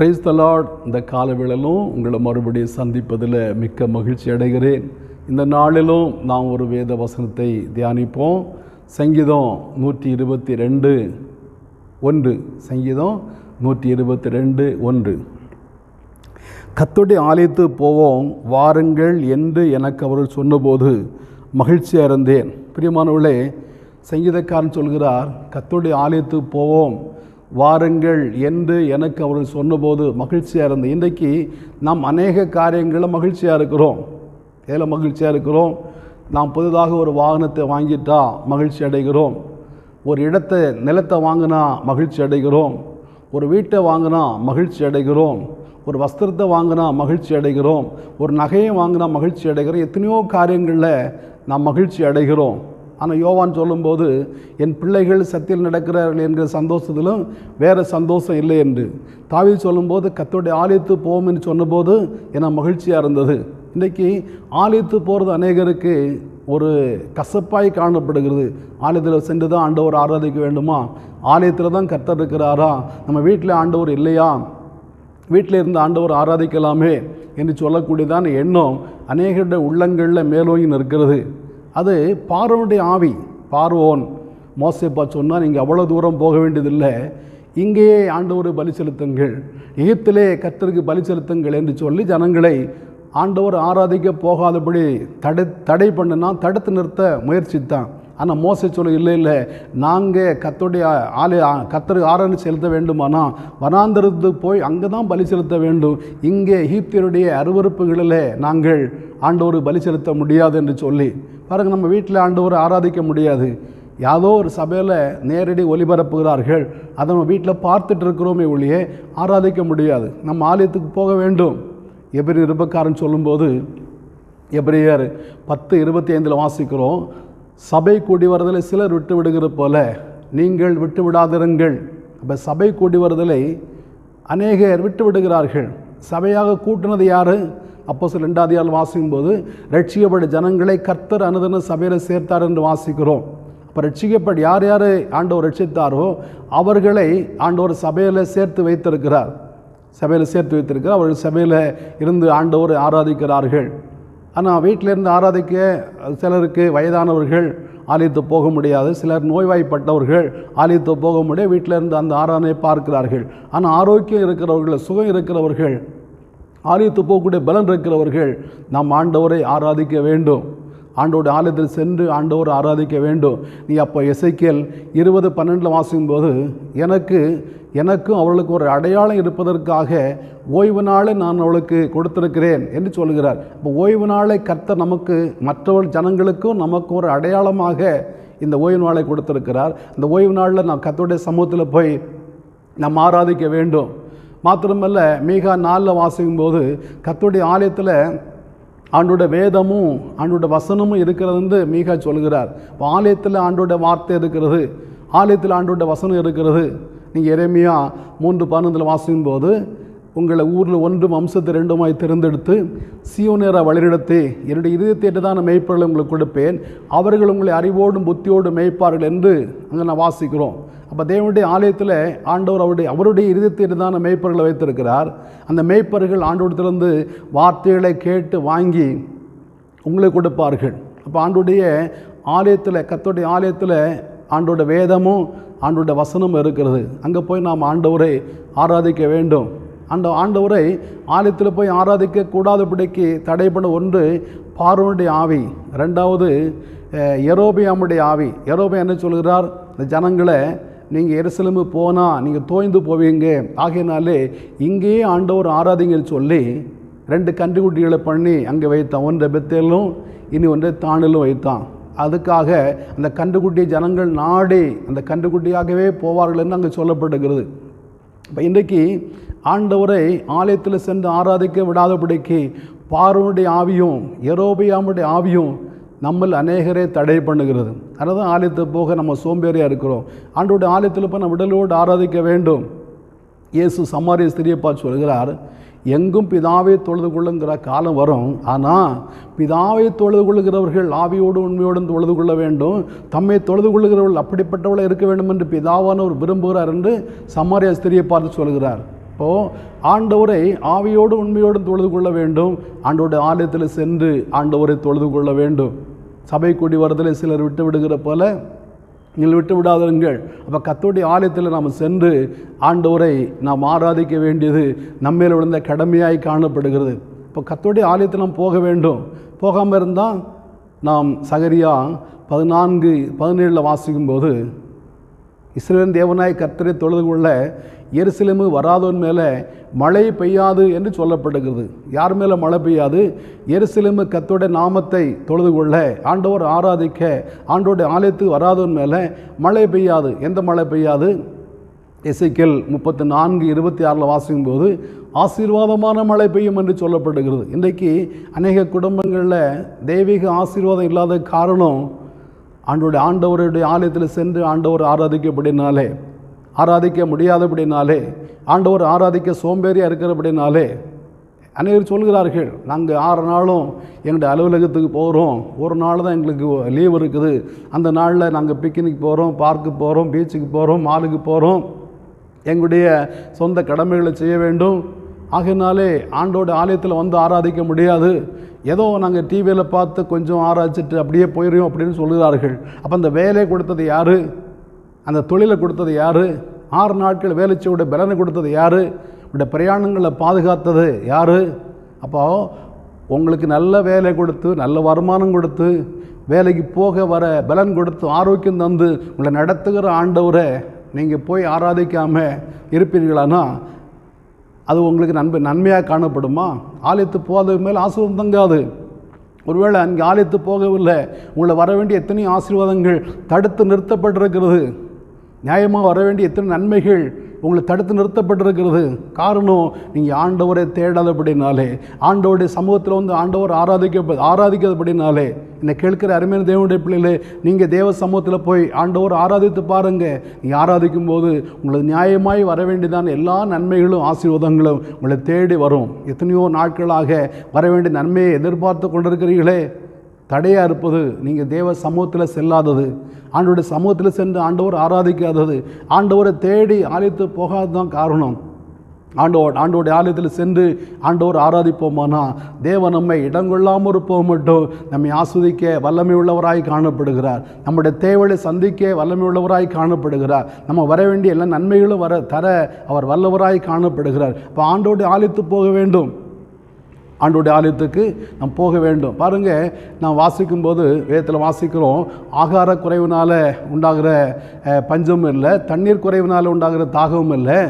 Price தலாட் இந்த காலவேளையிலும் உங்களை மறுபடியும் சந்திப்பதில் மிக்க மகிழ்ச்சி அடைகிறேன். இந்த நாளிலும் நாம் ஒரு வேத வசனத்தை தியானிப்போம். சங்கீதம் நூற்றி இருபத்தி ரெண்டு. ஒன்று. சங்கீதம் நூற்றி இருபத்தி ரெண்டு. ஒன்று. கத்தோடைய ஆலயத்து போவோம். வாருங்கள் என்று எனக்கு அவர்கள் சொன்னபோது மகிழ்ச்சியாக இருந்தேன் பிரியமானவர்களே சங்கீதக்காரன் சொல்கிறார் கத்தோடைய ஆலயத்துக்கு போவோம். வாருங்கள் என்று எனக்கு அவர்கள் சொன்னபோது மகிழ்ச்சியாக இருந்தது. இன்றைக்கு நாம் அநேக காரியங்களில் மகிழ்ச்சியாக இருக்கிறோம். ஏதில் மகிழ்ச்சியாக இருக்கிறோம். நாம் புதிதாக ஒரு வாகனத்தை வாங்கிட்டா மகிழ்ச்சி அடைகிறோம். ஒரு இடத்தை நிலத்தை வாங்கினா மகிழ்ச்சி அடைகிறோம். ஒரு வீட்டை வாங்கினா மகிழ்ச்சி அடைகிறோம். ஒரு வஸ்திரத்தை வாங்கினா மகிழ்ச்சி அடைகிறோம். ஒரு நகையை வாங்கினா மகிழ்ச்சி அடைகிறோம். எத்தனையோ காரியங்களில் நாம் மகிழ்ச்சி அடைகிறோம். ஆனால் யோவான் சொல்லும்போது என் பிள்ளைகள் சத்தியில் நடக்கிறார்கள் என்கிற சந்தோஷத்திலும் வேறு சந்தோஷம் இல்லை என்று. தாவி சொல்லும்போது கத்தோடைய ஆலயத்து போவோம் என்று சொன்னபோது என மகிழ்ச்சியாக இருந்தது. இன்றைக்கி ஆலயத்து போகிறது அநேகருக்கு ஒரு கசப்பாய் காணப்படுகிறது. ஆலயத்தில் சென்று தான் ஆண்டவர் ஆராதிக்க வேண்டுமா? ஆலயத்தில் தான் கத்தர் இருக்கிறாரா? நம்ம வீட்டில் ஆண்டவர் இல்லையா? வீட்டில் இருந்து ஆண்டவர் ஆராதிக்கலாமே என்று சொல்லக்கூடியதான எண்ணம் அநேகருடைய உள்ளங்களில் மேலோங்கி நிற்கிறது. அது பார்வனுடைய ஆவி பார்வோன். மோசப்பா சொன்னால் நீங்கள் அவ்வளோ தூரம் போக வேண்டியதில்லை. இங்கேயே ஆண்டவர் பலி செலுத்துங்கள். எகிப்திலே கத்தருக்கு பலி செலுத்துங்கள் என்று சொல்லி ஜனங்களை ஆண்டவர் ஆராதிக்க போகாதபடி தடை தடை பண்ணுனா தடுத்து நிறுத்த முயற்சித்தான். ஆனால் மோச சொல்ல இல்லை இல்லை. நாங்கள் கத்தோடைய ஆலய கத்தருக்கு ஆராதனை செலுத்த வேண்டுமானா வனாந்திரத்துக்கு போய் அங்கே தான் பலி செலுத்த வேண்டும். இங்கே எகிப்தியருடைய அருவறுப்புகளில் நாங்கள் ஆண்டவர் பலி செலுத்த முடியாது என்று சொல்லி பாருங்கள் நம்ம வீட்டில் ஆண்டவர் ஆராதிக்க முடியாது. யாதோ ஒரு சபையில் நேரடி ஒளிபரப்புகிறார்கள். அதை நம்ம வீட்டில் பார்த்துட்டு இருக்கிறோமே ஒழிய ஆராதிக்க முடியாது. நம்ம ஆலயத்துக்கு போக வேண்டும். எப்படி இருப்பக்காரன் சொல்லும்போது எப்படியார் பத்து இருபத்தி ஐந்தில் வாசிக்கிறோம் சபை கூடி வரதில் சிலர் விட்டு விடுகிற போல நீங்கள் விட்டு விடாதிருங்கள். அப்போ சபை கூடி வருதலை அநேகர் விட்டு விடுகிறார்கள். சபையாக கூட்டினது யார்? அப்போ சில ரெண்டாவது ஆள் வாசிக்கும் போது ரட்சிக்கப்பட்ட ஜனங்களை கர்த்தர் அனுதன சபையில் சேர்த்தார் என்று வாசிக்கிறோம். அப்போ ரட்சிக்கப்பட யார் யார் ஆண்டவர் ரட்சித்தாரோ அவர்களை ஆண்டவர் சபையில் சேர்த்து வைத்திருக்கிறார். சபையில் சேர்த்து வைத்திருக்கிறார். அவர்கள் சபையில் இருந்து ஆண்டவர் ஆராதிக்கிறார்கள். ஆனால் வீட்டில் இருந்து ஆராதிக்க சிலருக்கு வயதானவர்கள் ஆலயத்து போக முடியாது. சிலர் நோய்வாய்ப்பட்டவர்கள் ஆலயத்து போக முடியாது. வீட்டில் இருந்து அந்த ஆராதனை பார்க்கிறார்கள். ஆனால் ஆரோக்கியம் இருக்கிறவர்கள் சுகம் இருக்கிறவர்கள் ஆலயத்து போகக்கூடிய பலன் இருக்கிறவர்கள் நாம் ஆண்டவரை ஆராதிக்க வேண்டும். ஆண்டோடைய ஆலயத்தில் சென்று ஆண்டவர் ஆராதிக்க வேண்டும். நீ அப்போ இசைக்கேல் இருபது பன்னெண்டில் வாசிக்கும் போது எனக்கு எனக்கும் அவளுக்கு ஒரு அடையாளம் இருப்பதற்காக ஓய்வு நாளை நான் அவளுக்கு கொடுத்திருக்கிறேன் என்று சொல்கிறார் இப்போ ஓய்வு நாளை கத்த நமக்கு மற்றவர்கள் ஜனங்களுக்கும் நமக்கும் ஒரு அடையாளமாக இந்த ஓய்வு நாளை கொடுத்திருக்கிறார். இந்த ஓய்வு நாளில் நான் கத்தோடைய சமூகத்தில் போய் நாம் ஆராதிக்க வேண்டும். மாத்திரமல்ல மீகா நாளில் வாசிக்கும் போது கர்த்தருடைய ஆலயத்தில் ஆண்டோட வேதமும் ஆண்டோட வசனமும் இருக்கிறது மீகா சொல்கிறார். இப்போ ஆலயத்தில் ஆண்டோட வார்த்தை இருக்கிறது ஆலயத்தில் ஆண்டோட வசனம் இருக்கிறது. நீங்கள் இறைமையாக மூன்று பன்னெண்டில் வாசிக்கும் போது உங்களை ஊரில் ஒன்று வம்சத்தை ரெண்டுமாய் தேர்ந்தெடுத்து சியோனேர வழிநடத்தி என்னுடைய இதயத்தேட்டு தான் மெய்ப்பொருளை உங்களுக்கு கொடுப்பேன். அவர்கள் உங்களை அறிவோடும் புத்தியோடும் மெய்ப்பார்கள் என்று அங்கே நான் வாசிக்கிறோம். அப்போ தேவனுடைய ஆலயத்தில் ஆண்டவர் அவருடைய அவருடைய இருதயத்தை தான் மெய்ப்பர்களை வைத்திருக்கிறார். அந்த மேய்ப்பர்கள் ஆண்டோடத்திலிருந்து வார்த்தைகளை கேட்டு வாங்கி உங்களுக்கு கொடுப்பார்கள். அப்போ ஆண்டுடைய ஆலயத்தில் கத்தோடைய ஆலயத்தில் ஆண்டோட வேதமும் ஆண்டோட வசனமும் இருக்கிறது. அங்கே போய் நாம் ஆண்டவரை ஆராதிக்க வேண்டும். அந்த ஆண்டவரை ஆலயத்தில் போய் ஆராதிக்க கூடாதபடிக்கு தடை ஒன்று பார்வனுடைய ஆவி. ரெண்டாவது எரோபியாமுடைய ஆவி. எரோபியா என்ன சொல்கிறார்? இந்த ஜனங்களை நீங்கள் எருசலமு போனால் நீங்கள் தோய்ந்து போவீங்க. ஆகையினாலே இங்கேயே ஆண்டவர் ஆராதிங்கன்னு சொல்லி ரெண்டு கன்றுக்குட்டிகளை பண்ணி அங்கே வைத்தான். ஒன்றை பெத்தேலும் இனி ஒன்றை தானிலும் வைத்தான். அதுக்காக அந்த கன்றுக்குட்டி ஜனங்கள் நாடி அந்த கன்றுக்குட்டியாகவே போவார்கள் என்று அங்கே சொல்லப்படுகிறது. இப்போ இன்றைக்கு ஆண்டவரை ஆலயத்தில் சென்று ஆராதிக்க விடாதபடிக்கு பார்வனுடைய ஆவியும் எரோபியாமுடைய ஆவியும் நம்மள் அநேகரே தடை பண்ணுகிறது. அதனால் தான் ஆலயத்தை போக நம்ம சோம்பேறியாக இருக்கிறோம். ஆண்டோடைய ஆலயத்தில் போய் நம்ம விடலோடு ஆராதிக்க வேண்டும். இயேசு சமாரிய ஸ்திரியப்பா சொல்கிறார் எங்கும் பிதாவை தொழுது கொள்ளுங்கிற காலம் வரும். ஆனால் பிதாவை தொழுது கொள்கிறவர்கள் ஆவியோடு உண்மையோடும் தொழுது கொள்ள வேண்டும். தம்மை தொழுது கொள்கிறவர்கள் அப்படிப்பட்டவளை இருக்க வேண்டும் என்று பிதாவானவர் விரும்புகிறார் என்று சமாரிய ஸ்திரியை பார்த்து சொல்கிறார். இப்போது ஆண்டவரை ஆவியோடு உண்மையோடும் தொழுது கொள்ள வேண்டும். ஆண்டோடைய ஆலயத்தில் சென்று ஆண்டவரை தொழுது கொள்ள வேண்டும். சபை கூடி வரதில் சிலர் விட்டு விடுகிற போல நீங்கள் விட்டு விடாதருங்கள். அப்போ கத்தோடைய ஆலயத்தில் நாம் சென்று ஆண்டவரை நாம் ஆராதிக்க வேண்டியது நம்மேல் விழுந்த கடமையாய் காணப்படுகிறது. இப்போ கத்தோடைய ஆலயத்தில் நாம் போக வேண்டும். போகாமல் இருந்தால் நாம் சகரியா பதினான்கு பதினேழில் வாசிக்கும்போது இஸ்ரேலின் தேவனாய் கர்த்தரை தொழுது கொள்ள எருசலேமு வராதவன் மேலே மழை பெய்யாது என்று சொல்லப்படுகிறது. யார் மேலே மழை பெய்யாது? எருசலேமு கத்தோட நாமத்தை தொழுது கொள்ள ஆண்டவர் ஆராதிக்க ஆண்டோட ஆலயத்துக்கு வராதவன் மேலே மழை பெய்யாது. எந்த மழை பெய்யாது? இசைக்கல் முப்பத்தி நான்கு இருபத்தி ஆறில் வாசிக்கும் போது ஆசீர்வாதமான மழை பெய்யும் என்று சொல்லப்படுகிறது. இன்றைக்கு அநேக குடும்பங்களில் தெய்வீக ஆசீர்வாதம் இல்லாத காரணம் ஆண்டோடைய ஆண்டவருடைய ஆலயத்தில் சென்று ஆண்டவர் ஆராதிக்கப்படினாலே ஆராதிக்க முடியாதபடினாலே ஆண்டவர் ஆராதிக்க சோம்பேறியாக இருக்கிறபடினாலே அனைவரும் சொல்கிறார்கள் நாங்கள் ஆறு நாளும் எங்களுடைய அலுவலகத்துக்கு போகிறோம் ஒரு நாள் தான் எங்களுக்கு லீவ் இருக்குது. அந்த நாளில் நாங்கள் பிக்னிக் போகிறோம் பார்க்கு போகிறோம் பீச்சுக்கு போகிறோம் மாலுக்கு போகிறோம் எங்களுடைய சொந்த கடமைகளை செய்ய வேண்டும். ஆகினாலே ஆண்டோட ஆலயத்தில் வந்து ஆராதிக்க முடியாது. ஏதோ நாங்கள் டிவியில் பார்த்து கொஞ்சம் ஆராய்ச்சிட்டு அப்படியே போயிடும் அப்படின்னு சொல்கிறார்கள். அப்போ அந்த வேலையை கொடுத்தது யார்? அந்த தொழிலை கொடுத்தது யார்? ஆறு நாட்கள் வேலை செய்ய பலனை கொடுத்தது யார்? உடைய பிரயாணங்களை பாதுகாத்தது யார்? அப்போ உங்களுக்கு நல்ல வேலை கொடுத்து நல்ல வருமானம் கொடுத்து வேலைக்கு போக வர பலன் கொடுத்து ஆரோக்கியம் தந்து உங்களை நடத்துகிற ஆண்டவரை நீங்கள் போய் ஆராதிக்காமல் இருப்பீர்களானா? அது உங்களுக்கு நன்மை நன்மையாக காணப்படுமா? ஆலயத்து போகிறது மேல் ஆசிர்வாதம் தங்காது. ஒருவேளை அங்கே ஆலயத்து போகவில்லை உங்களை வர வேண்டிய எத்தனையோ ஆசீர்வாதங்கள் தடுத்து நிறுத்தப்பட்டிருக்கிறது. நியாயமாக வர வேண்டிய எத்தனை நன்மைகள் உங்களை தடுத்து நிறுத்தப்பட்டிருக்கிறது. காரணம் நீங்கள் ஆண்டவரை தேடாதபடினாலே ஆண்டவருடைய சமூகத்தில் வந்து ஆண்டவர் ஆராதிக்க ஆராதிக்காதபடினாலே என்னை கேட்கிற அருமையான தேவனுடைய பிள்ளைகளே நீங்கள் தேவ சமூகத்தில் போய் ஆண்டவர் ஆராதித்து பாருங்கள் நீங்கள் ஆராதிக்கும் போது உங்களுக்கு நியாயமாய் வர வேண்டியதான எல்லா நன்மைகளும் ஆசீர்வாதங்களும் உங்களை தேடி வரும். எத்தனையோ நாட்களாக வர வேண்டிய நன்மையை எதிர்பார்த்து கொண்டிருக்கிறீர்களே. தடையாக இருப்பது நீங்கள் தேவ சமூகத்தில் செல்லாதது. ஆண்டோடைய சமூகத்தில் சென்று ஆண்டவர் ஆராதிக்காதது. ஆண்டவரை தேடி ஆலயத்து போகாது தான் காரணம். ஆண்டவர் ஆண்டோடைய ஆலயத்தில் சென்று ஆண்டவர் ஆராதிப்போமானா தேவ நம்மை இடங்கொள்ளாமல் இருப்போம் மட்டும் நம்மை ஆஸ்வதிக்க வல்லமை உள்ளவராய் காணப்படுகிறார். நம்முடைய தேவையை சந்திக்க வல்லமை உள்ளவராய் காணப்படுகிறார். நம்ம வர வேண்டிய எல்லா நன்மைகளும் வர தர அவர் வல்லவராய் காணப்படுகிறார். இப்போ ஆண்டோடைய ஆலயத்து போக வேண்டும். ஆண்டோடைய ஆலயத்துக்கு நாம் போக வேண்டும். பாருங்கள் நான் வாசிக்கும்போது வேதத்தில் வாசிக்கிறோம் ஆகார குறைவினால் உண்டாகிற பஞ்சமும் இல்லை தண்ணீர் குறைவினால் உண்டாகிற தாகமும் இல்லை.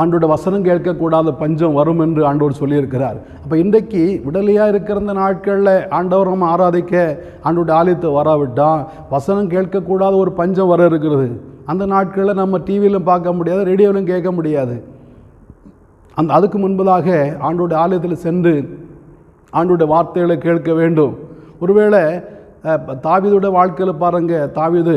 ஆண்டோட வசனம் கேட்கக்கூடாத பஞ்சம் வரும் என்று ஆண்டவர் சொல்லியிருக்கிறார். அப்போ இன்றைக்கு விடலையாக இருக்கிற இந்த நாட்களில் ஆண்டவர் நம்ம ஆராதிக்க ஆண்டோட ஆலயத்தை வராவிட்டால் வசனம் கேட்கக்கூடாத ஒரு பஞ்சம் வர இருக்கிறது. அந்த நாட்களில் நம்ம டிவியிலும் பார்க்க முடியாது ரேடியோவிலும் கேட்க முடியாது. அந்த அதுக்கு முன்பதாக ஆண்டோட ஆலயத்தில் சென்று ஆண்டோடைய வார்த்தைகளை கேட்க வேண்டும். ஒருவேளை தாவிதோட தாவீதோட வாழ்க்கையில் பாருங்கள் தாவீது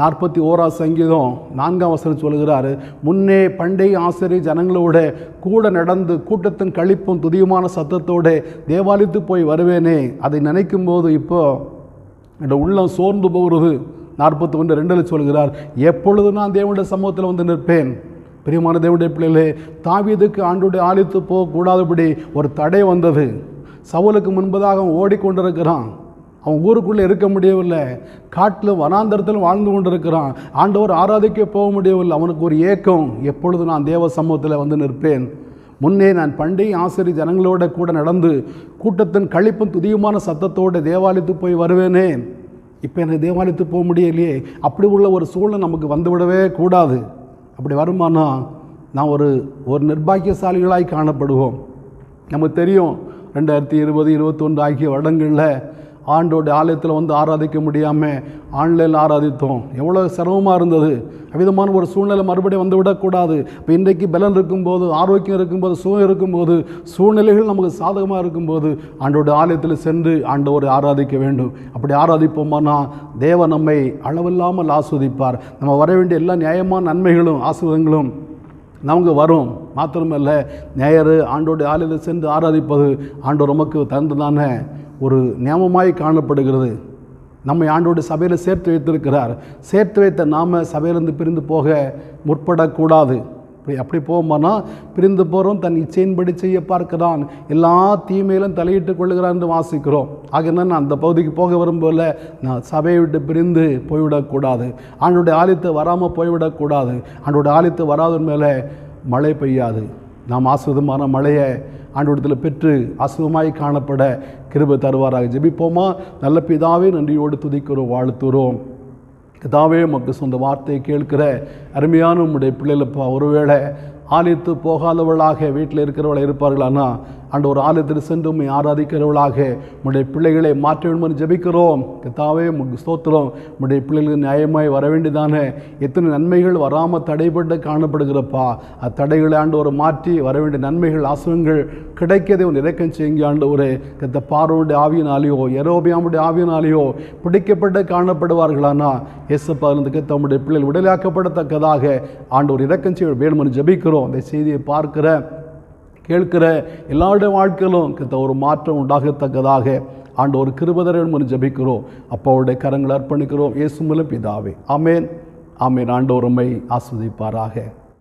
நாற்பத்தி ஓரா சங்கீதம் நான்காம் வசனம் சொல்கிறார் முன்னே பண்டைய ஆசிரியர் ஜனங்களோட கூட நடந்து கூட்டத்தின் கழிப்பும் துதியுமான சத்தத்தோடு தேவாலயத்து போய் வருவேனே. அதை நினைக்கும் போது இப்போ என்னோட உள்ளம் சோர்ந்து போகிறது. நாற்பத்தி ஒன்று ரெண்டில் சொல்கிறார் எப்பொழுது நான் தேவனுடைய சமூகத்தில் வந்து நிற்பேன். பிரியமான தேவனுடைய பிள்ளைகளே தாவியதுக்கு ஆண்டுடைய ஆழித்து போகக்கூடாதபடி ஒரு தடை வந்தது. சவுலுக்கு முன்பதாக அவன் ஓடிக்கொண்டிருக்கிறான். அவன் ஊருக்குள்ளே இருக்க முடியவில்லை. காட்டில் வனாந்தரத்தில் வாழ்ந்து கொண்டிருக்கிறான். ஆண்டவர் ஆராதிக்க போக முடியவில்லை. அவனுக்கு ஒரு ஏக்கம். எப்பொழுது நான் தேவ சமூகத்தில் வந்து நிற்பேன்? முன்னே நான் பண்டிகை ஆசிரியர் ஜனங்களோட கூட நடந்து கூட்டத்தின் கழிப்பும் துதியுமான சத்தத்தோடு தேவாலயத்துக்கு போய் வருவேனே. இப்போ எனக்கு தேவாலயத்துக்கு போக முடியலையே. அப்படி உள்ள ஒரு சூழ்நிலை நமக்கு வந்துவிடவே கூடாது. அப்படி வருமானால் நான் ஒரு ஒரு நிர்பாகியசாலிகளாய் காணப்படுவோம். நமக்கு தெரியும் ரெண்டாயிரத்தி இருபது இருபத்தொன்று ஆகிய வருடங்களில் ஆண்டோடைய ஆலயத்தில் வந்து ஆராதிக்க முடியாமல் ஆன்லைனில் ஆராதித்தோம். எவ்வளோ சிரமமாக இருந்தது. விதமான ஒரு சூழ்நிலை மறுபடியும் வந்து விடக்கூடாது. இப்போ இன்றைக்கு பலன் இருக்கும்போது ஆரோக்கியம் இருக்கும்போது சுகம் இருக்கும்போது சூழ்நிலைகள் நமக்கு சாதகமாக இருக்கும்போது ஆண்டோட ஆலயத்தில் சென்று ஆண்டவரை ஆராதிக்க வேண்டும். அப்படி ஆராதிப்போமானா தேவ நம்மை அளவில்லாமல் ஆஸ்வதிப்பார். நம்ம வர வேண்டிய எல்லா நியாயமான நன்மைகளும் ஆசீர்வாதங்களும் நமக்கு வரும். மாத்திரமல்ல நேயர் ஆண்டோடைய ஆலயத்தில் சென்று ஆராதிப்பது ஆண்டோர் நமக்கு தந்ததான ஒரு நியமமாய் காணப்படுகிறது. நம்மை ஆண்டோட சபையில் சேர்த்து வைத்திருக்கிறார். சேர்த்து வைத்த நாம் சபையிலிருந்து பிரிந்து போக முற்படக்கூடாது. அப்படி அப்படி போகும்னா பிரிந்து போகிறோம் தன் இச்சையின்படி செய்ய பார்க்கிறான். எல்லா தீமையிலும் தலையிட்டு கொள்கிறான் என்று வாசிக்கிறோம். ஆகினா நான் அந்த பகுதிக்கு போக விரும்பல நான் சபையை விட்டு பிரிந்து போய்விடக்கூடாது. ஆண்டோடைய ஆலயத்தை வராமல் போய்விடக்கூடாது. ஆண்டோடைய ஆலயத்தை வராதன் மேலே மழை பெய்யாது. நாம் ஆசுவதமான மழையை ஆண்டோடத்தில் பெற்று அசுவமாய் காணப்பட கிருப தருவாராக. ஜெபிப்போமா? நல்ல பிதாவே நன்றியோடு துதிக்கிறோம் வாழ்த்துறோம். பிதாவே உமக்கு சொந்த வார்த்தையை கேட்கிற அருமையான உம்முடைய பிள்ளைகளப்பா ஒருவேளை ஆலயத்து போகாதவளாக வீட்டில் இருக்கிறவளை இருப்பார்களானா ஆண்டு ஒரு ஆலயத்தில் சென்று உண்மை ஆராதிக்கிறவளாக. உடைய பிள்ளைகளை மாற்ற வேண்டும் என்று ஜபிக்கிறோம். கத்தாவே முன் ஸ்தோத்திரம். உடைய பிள்ளைகளுக்கு நியாயமாய் வர வேண்டியதானே. எத்தனை நன்மைகள் வராமல் தடைப்பட்டு காணப்படுகிறப்பா. அத்தடைகளை ஆண்டு ஒரு மாற்றி வர வேண்டிய நன்மைகள் ஆசிரியங்கள் கிடைக்கதை ஒரு இறக்கம் செய்யுங்க ஆண்டு ஒரு கத்த பார்வனுடைய ஆவியினாலேயோ எரோபியாமுடைய ஆவியினாலேயோ பிடிக்கப்பட்டு காணப்படுவார்களானா. இயேசுப்பாலிருந்து தம்முடைய பிள்ளைகள் விடலாக்கப்படத்தக்கதாக ஆண்டு ஒரு இறக்கம் செய்ய வேணுமென்று ஜபிக்கிறோம். அந்த செய்தியை பார்க்கிற கேட்கிற எல்லாருடைய வாழ்க்கையிலும் கிட்ட ஒரு மாற்றம் உண்டாகத்தக்கதாக ஆண்டு ஒரு கிருபதரன் ஜபிக்கிறோம். அப்பாவுடைய கரங்களை அர்ப்பணிக்கிறோம். இயேசு மூலம் பிதாவே. ஆமேன். ஆமேன். ஆண்டோருமை ஆஸ்வதிப்பாராக